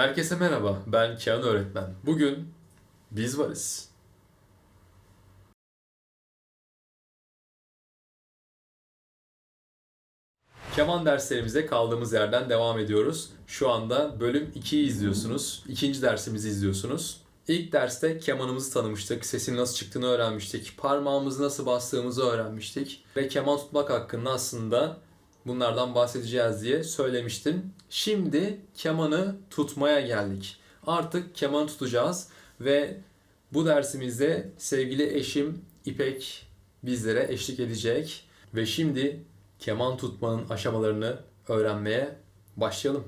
Herkese merhaba, ben Kenan Öğretmen. Bugün biz varız. Keman derslerimize kaldığımız yerden devam ediyoruz. Şu anda bölüm 2'yi izliyorsunuz. İkinci dersimizi izliyorsunuz. İlk derste kemanımızı tanımıştık, sesin nasıl çıktığını öğrenmiştik, parmağımızı nasıl bastığımızı öğrenmiştik ve keman tutmak hakkında aslında bunlardan bahsedeceğiz diye söylemiştim. Şimdi kemanı tutmaya geldik. Artık keman tutacağız ve bu dersimizde sevgili eşim İpek bizlere eşlik edecek ve şimdi keman tutmanın aşamalarını öğrenmeye başlayalım.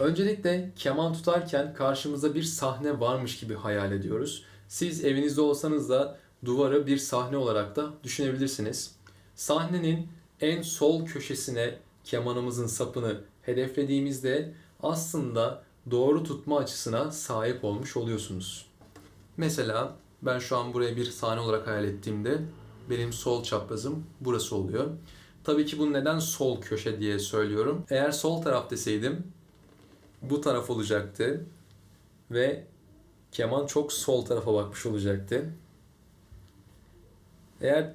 Öncelikle keman tutarken karşımızda bir sahne varmış gibi hayal ediyoruz. Siz evinizde olsanız da duvarı bir sahne olarak da düşünebilirsiniz. Sahnenin en sol köşesine kemanımızın sapını hedeflediğimizde aslında doğru tutma açısına sahip olmuş oluyorsunuz. Mesela ben şu an buraya bir sahne olarak hayal ettiğimde benim sol çaprazım burası oluyor. Tabii ki bu neden sol köşe diye söylüyorum. Eğer sol taraf deseydim bu taraf olacaktı ve keman çok sol tarafa bakmış olacaktı. Eğer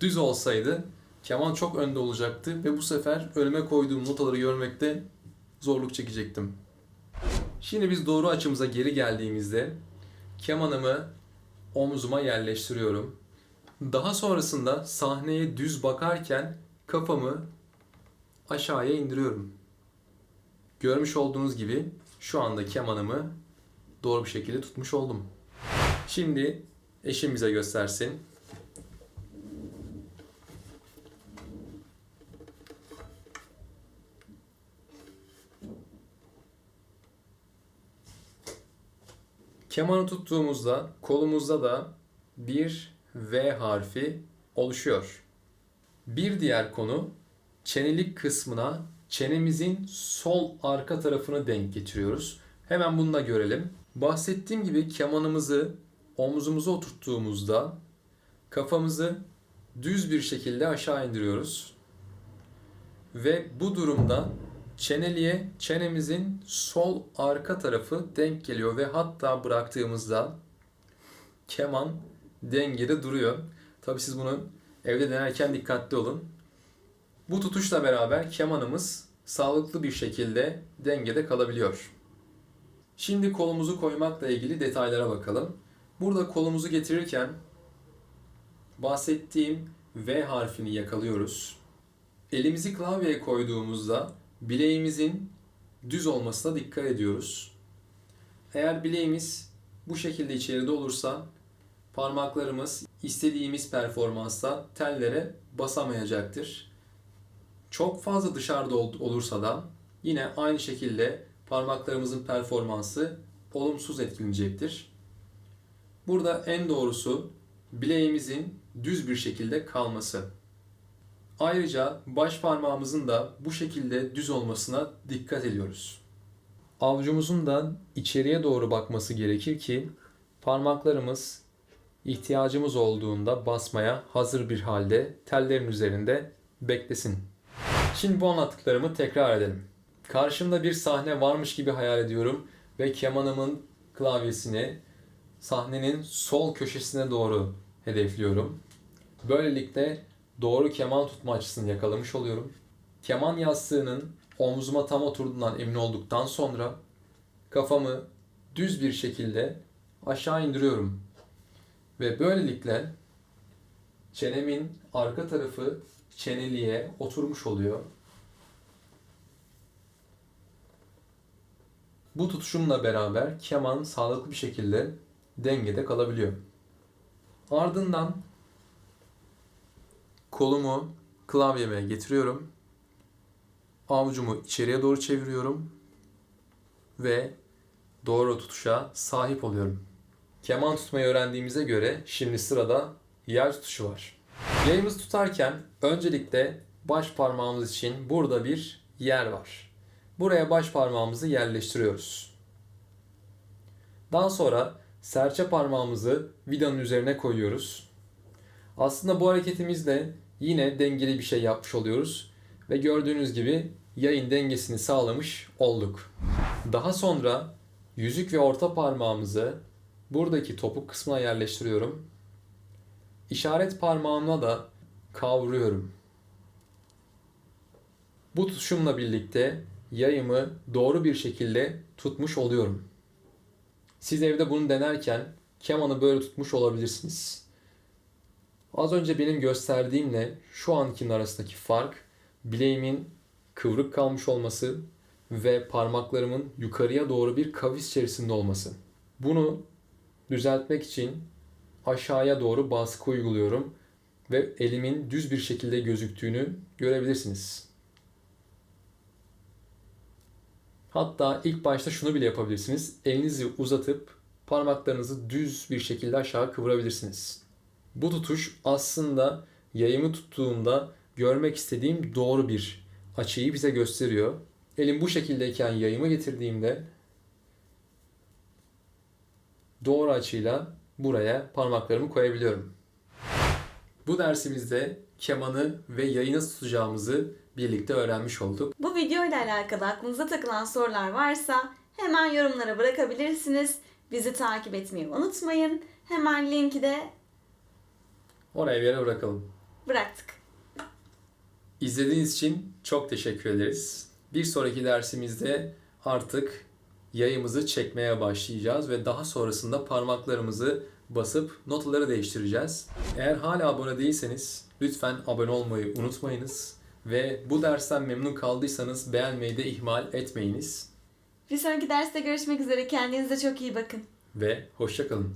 düz olsaydı keman çok önde olacaktı ve bu sefer önüme koyduğum notaları görmekte zorluk çekecektim. Şimdi biz doğru açımıza geri geldiğimizde kemanımı omzuma yerleştiriyorum. Daha sonrasında sahneye düz bakarken kafamı aşağıya indiriyorum. Görmüş olduğunuz gibi şu anda kemanımı doğru bir şekilde tutmuş oldum. Şimdi eşim bize göstersin. Kemanı tuttuğumuzda kolumuzda da bir V harfi oluşuyor. Bir diğer konu çenelik kısmına çenemizin sol arka tarafını denk getiriyoruz. Hemen bunu da görelim. Bahsettiğim gibi kemanımızı omzumuza oturttuğumuzda kafamızı düz bir şekilde aşağı indiriyoruz. Ve bu durumda çeneliğe çenemizin sol arka tarafı denk geliyor ve hatta bıraktığımızda keman dengede duruyor. Tabi siz bunu evde denerken dikkatli olun. Bu tutuşla beraber kemanımız sağlıklı bir şekilde dengede kalabiliyor. Şimdi kolumuzu koymakla ilgili detaylara bakalım. Burada kolumuzu getirirken bahsettiğim V harfini yakalıyoruz. Elimizi klavyeye koyduğumuzda bileğimizin düz olmasına dikkat ediyoruz. Eğer bileğimiz bu şekilde içeride olursa parmaklarımız istediğimiz performansta tellere basamayacaktır. Çok fazla dışarıda olursa da yine aynı şekilde parmaklarımızın performansı olumsuz etkilenecektir. Burada en doğrusu bileğimizin düz bir şekilde kalması. Ayrıca baş parmağımızın da bu şekilde düz olmasına dikkat ediyoruz. Avucumuzun da içeriye doğru bakması gerekir ki parmaklarımız ihtiyacımız olduğunda basmaya hazır bir halde tellerin üzerinde beklesin. Şimdi bu anlattıklarımı tekrar edelim. Karşımda bir sahne varmış gibi hayal ediyorum ve kemanımın klavyesini sahnenin sol köşesine doğru hedefliyorum. Böylelikle doğru keman tutma açısını yakalamış oluyorum. Keman yastığının omzuma tam oturduğundan emin olduktan sonra kafamı düz bir şekilde aşağı indiriyorum. Ve böylelikle çenemin arka tarafı çeneliğe oturmuş oluyor. Bu tutuşumla beraber keman sağlıklı bir şekilde dengede kalabiliyor. Ardından kolumu klavyeme getiriyorum. Avucumu içeriye doğru çeviriyorum ve doğru tutuşa sahip oluyorum. Keman tutmayı öğrendiğimize göre şimdi sırada yer tutuşu var. Yayımızı tutarken öncelikle baş parmağımız için burada bir yer var. Buraya baş parmağımızı yerleştiriyoruz. Daha sonra serçe parmağımızı vidanın üzerine koyuyoruz. Aslında bu hareketimizle yine dengeli bir şey yapmış oluyoruz ve gördüğünüz gibi yayın dengesini sağlamış olduk. Daha sonra yüzük ve orta parmağımızı buradaki topuk kısmına yerleştiriyorum. İşaret parmağımla da kavruyorum. Bu tutuşumla birlikte yayımı doğru bir şekilde tutmuş oluyorum. Siz evde bunu denerken kemanı böyle tutmuş olabilirsiniz. Az önce benim gösterdiğimle şu ankinin arasındaki fark bileğimin kıvrık kalmış olması ve parmaklarımın yukarıya doğru bir kavis içerisinde olması. Bunu düzeltmek için aşağıya doğru baskı uyguluyorum ve elimin düz bir şekilde gözüktüğünü görebilirsiniz. Hatta ilk başta şunu bile yapabilirsiniz. Elinizi uzatıp parmaklarınızı düz bir şekilde aşağı kıvırabilirsiniz. Bu tutuş aslında yayımı tuttuğumda görmek istediğim doğru bir açıyı bize gösteriyor. Elim bu şekildeyken yayımı getirdiğimde doğru açıyla buraya parmaklarımı koyabiliyorum. Bu dersimizde kemanı ve yayı nasıl tutacağımızı birlikte öğrenmiş olduk. Bu video ile alakalı aklınıza takılan sorular varsa hemen yorumlara bırakabilirsiniz. Bizi takip etmeyi unutmayın. Hemen linki de Oraya bir yere bırakalım. bıraktık. İzlediğiniz için çok teşekkür ederiz. Bir sonraki dersimizde artık yayımızı çekmeye başlayacağız ve daha sonrasında parmaklarımızı basıp notaları değiştireceğiz. Eğer hala abone değilseniz lütfen abone olmayı unutmayınız ve bu dersten memnun kaldıysanız beğenmeyi de ihmal etmeyiniz Bir sonraki derste görüşmek üzere. Kendinize çok iyi bakın. ve hoşçakalın.